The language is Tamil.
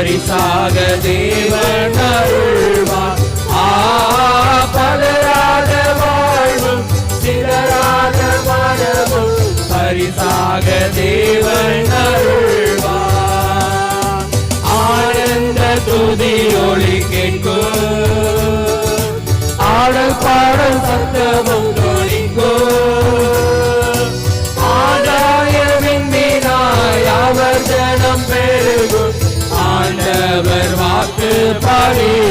பரிசாக தேவன் அருள்வார். ஆ பலராத வாழ்வும் சிலராத மனமும் பரிசாக தேவன் அருள்வார். ஆனந்த துதி ஒளி கேட்கும். ஆடல் பாடல் சத்தம் அவர் ஜனம் பெருகும் ஆண்டவர் வாக்கு பலிக்கும்